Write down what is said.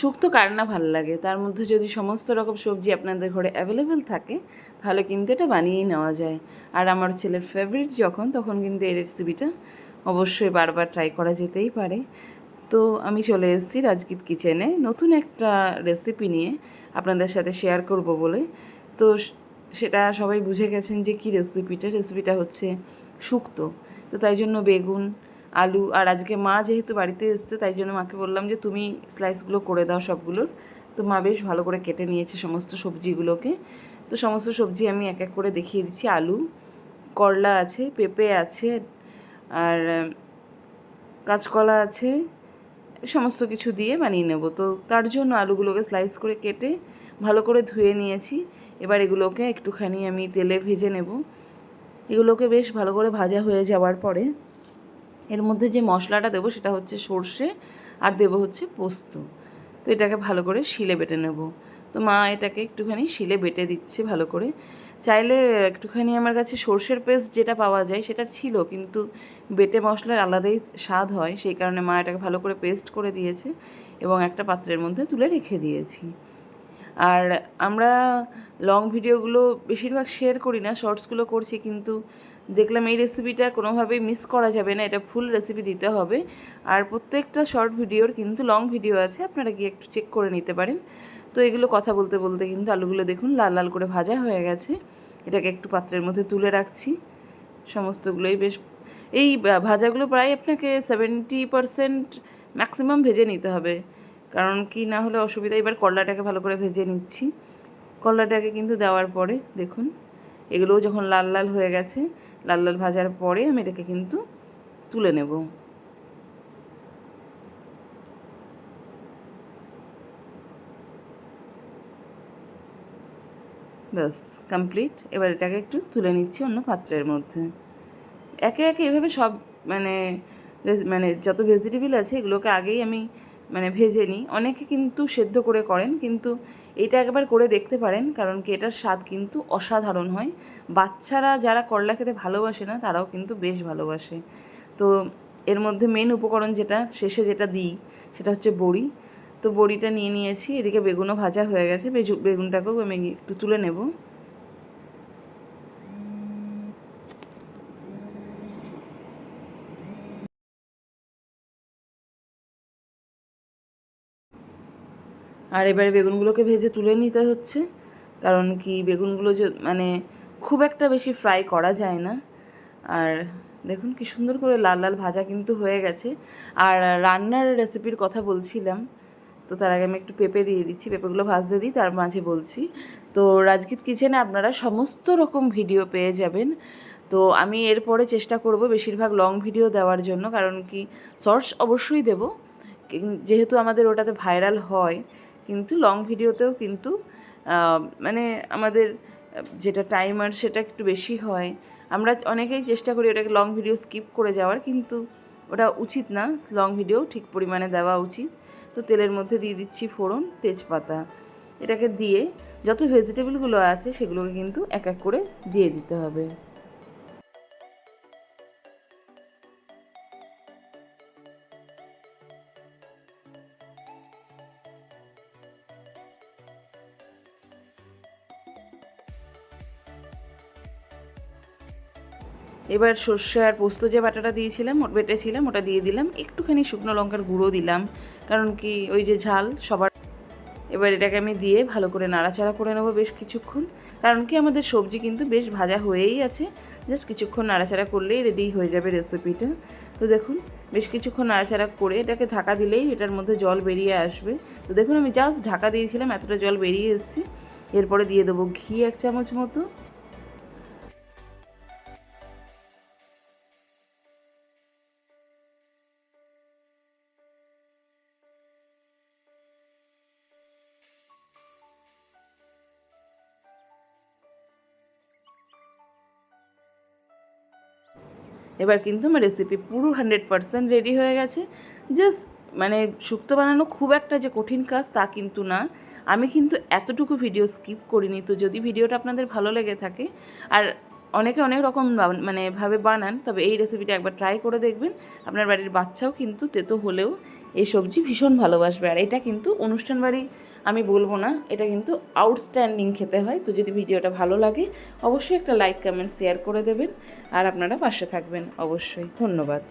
শুক্তো কার না ভালো লাগে? তার মধ্যে যদি সমস্ত রকম সবজি আপনাদের ঘরে অ্যাভেলেবেল থাকে, তাহলে কিন্তু এটা বানিয়েই নেওয়া যায়। আর আমার ছেলের ফেভারিট যখন, তখন কিন্তু এই রেসিপিটা অবশ্যই বারবার ট্রাই করা যেতেই পারে। তো আমি চলে এসেছি রাজগীত কিচেনে নতুন একটা রেসিপি নিয়ে আপনাদের সাথে শেয়ার করব বলে। তো সেটা সবাই বুঝে গেছেন যে কী রেসিপিটা রেসিপিটা হচ্ছে শুক্তো। তো তাই জন্য বেগুন আলু, আর আজকে মা যেহেতু বাড়িতে এসছে, তাই জন্য মাকে বললাম যে, তুমি স্লাইসগুলো করে দাও সবগুলোর তো মা বেশ ভালো করে কেটে নিয়েছে সমস্ত সবজিগুলোকে। তো সমস্ত সবজি আমি এক এক করে দেখিয়ে দিচ্ছি। আলু, করলা আছে, পেঁপে আছে, আর কাঁচকলা আছে, সমস্ত কিছু দিয়ে বানিয়ে নেব। তো তার জন্য আলুগুলোকে স্লাইস করে কেটে ভালো করে ধুয়ে নিয়েছি। এবার এগুলোকে একটুখানি আমি তেলে ভেজে নেব। এগুলোকে বেশ ভালো করে ভাজা হয়ে যাওয়ার পরে এর মধ্যে যে মশলাটা দেবো সেটা হচ্ছে সর্ষে আর দেবো হচ্ছে পোস্ত। তো এটাকে ভালো করে শিলে বেটে নেব। তো মা এটাকে একটুখানি শিলে বেটে দিচ্ছে ভালো করে। চাইলে একটুখানি আমার কাছে সর্ষের পেস্ট যেটা পাওয়া যায় সেটা ছিল, কিন্তু বেটে মশলার আলাদাই স্বাদ হয়, সেই কারণে মা এটাকে ভালো করে পেস্ট করে দিয়েছে এবং একটা পাত্রের মধ্যে তুলে রেখে দিয়েছি। আর আমরা লং ভিডিওগুলো বেশিরভাগ শেয়ার করি না শর্টসগুলো করছি কিন্তু দেখলাম এই রেসিপিটা কোনোভাবেই মিস করা যাবে না, এটা ফুল রেসিপি দিতে হবে। আর প্রত্যেকটা শর্ট ভিডিওর কিন্তু লং ভিডিও আছে, আপনারা গিয়ে একটু চেক করে নিতে পারেন। তো এগুলো কথা বলতে বলতে কিন্তু আলুগুলো দেখুন লাল লাল করে ভাজা হয়ে গেছে। এটাকে একটু পাত্রের মধ্যে তুলে রাখছি। সমস্তগুলোই বেশ, এই ভাজাগুলো প্রায় আপনাকে সেভেন্টি পারসেন্ট ম্যাক্সিমাম ভেজে নিতে হবে। কারণ কি না হলে অসুবিধা, এবার করলাটাকে ভালো করে ভেজে নিচ্ছি। করলাটাকে কিন্তু দেওয়ার পরে দেখুন, এগুলোও যখন লাল লাল হয়ে গেছে, লাল লাল ভাজার পরে আমি এটাকে কিন্তু তুলে নেব। ব্যাস, কমপ্লিট। এবার এটাকে একটু তুলে নিচ্ছি অন্য পাত্রের মধ্যে। একে একে এভাবে সব মানে মানে যত ভেজিটেবল আছে, এগুলোকে আগেই আমি মানে ভেজে নিই। অনেকে কিন্তু সেদ্ধ করে করেন, কিন্তু এটা একবার করে দেখতে পারেন, কারণ কি এটার স্বাদ কিন্তু অসাধারণ হয়। বাচ্চারা যারা করলা খেতে ভালোবাসে না, তারাও কিন্তু বেশ ভালোবাসে। তো এর মধ্যে মেন উপকরণ যেটা, শেষে যেটা দিই, সেটা হচ্ছে বড়ি। তো বড়িটা নিয়ে নিয়েছি, এদিকে বেগুনও ভাজা হয়ে গেছে বেগুনটাকেও আমি একটু তুলে নেব। আর এবারে বেগুনগুলোকে ভেজে তুলে নিতে হচ্ছে। কারণ কি, বেগুনগুলো মানে খুব একটা বেশি ফ্রাই করা যায় না। আর দেখুন কি সুন্দর করে লাল লাল ভাজা কিন্তু হয়ে গেছে। আর রান্নার রেসিপির কথা বলছিলাম, তো তার আগে আমি একটু পেঁপে দিয়ে দিচ্ছি, পেঁপেগুলো ভাজতে দিই, তার মাঝে বলছি। তো রাজগীত কিচেনে আপনারা সমস্ত রকম ভিডিও পেয়ে যাবেন। তো আমি এরপরে চেষ্টা করব বেশিরভাগ লং ভিডিও দেওয়ার জন্য, কারণ কি শর্টস অবশ্যই দেব। যেহেতু আমাদের ওটাতে ভাইরাল হয় কিন্তু লং ভিডিওতেও কিন্তু মানে আমাদের যেটা টাইমার সেটা একটু বেশি হয়। আমরা অনেকেই চেষ্টা করি ওটাকে লং ভিডিও স্কিপ করে যাওয়ার, কিন্তু ওটা উচিত না। লং ভিডিও ঠিক পরিমাণে দেওয়া উচিত। তো তেলের মধ্যে দিয়ে দিচ্ছি ফোড়ন, তেজপাতা। এটাকে দিয়ে যত ভেজিটেবলগুলো আছে সেগুলোকে কিন্তু এক এক করে দিয়ে দিতে হবে। এবার সর্ষে আর পোস্ত যে বাটাটা দিয়েছিলাম বেটেছিলাম ওটা দিয়ে দিলাম। একটুখানি শুকনো লঙ্কার গুঁড়ো দিলাম, কারণ কি ওই যে ঝাল সবার। এবার এটাকে আমি দিয়ে ভালো করে নাড়াচাড়া করে নেব বেশ কিছুক্ষণ। কারণ কি আমাদের সবজি কিন্তু বেশ ভাজা হয়েই আছে। জাস্ট কিছুক্ষণ নাড়াচাড়া করলেই রেডি হয়ে যাবে রেসিপিটা তো দেখুন, বেশ কিছুক্ষণ নাড়াচাড়া করে এটাকে ঢাকা দিলেই এটার মধ্যে জল বেরিয়ে আসবে। তো দেখুন, আমি জাস্ট ঢাকা দিয়েছিলাম, এতটা জল বেরিয়ে এসেছে। এরপরে দিয়ে দেবো ঘি এক চামচ মতো। এবার কিন্তু আমার রেসিপি পুরো হান্ড্রেড পারসেন্ট রেডি হয়ে গেছে। জাস্ট মানে শুক্তো বানানো খুব একটা যে কঠিন কাজ তা কিন্তু না। আমি কিন্তু এতটুকু ভিডিও স্কিপ করিনি, তো যদি ভিডিওটা আপনাদের ভালো লেগে থাকে, আর অনেকে অনেক রকম মানে ভাবে বানান, তবে এই রেসিপিটা একবার ট্রাই করে দেখবেন। আপনার বাড়ির বাচ্চাও কিন্তু তেতো হলেও এই সবজি ভীষণ ভালোবাসবে। আর এটা কিন্তু অনুষ্ঠান বাড়ি আমি বলব না, এটা কিন্তু আউটস্ট্যান্ডিং খেতে হয়। তো যদি ভিডিওটা ভালো লাগে, অবশ্যই একটা লাইক কমেন্ট শেয়ার করে দেবেন। আর আপনারা পাশে থাকবেন অবশ্যই। ধন্যবাদ।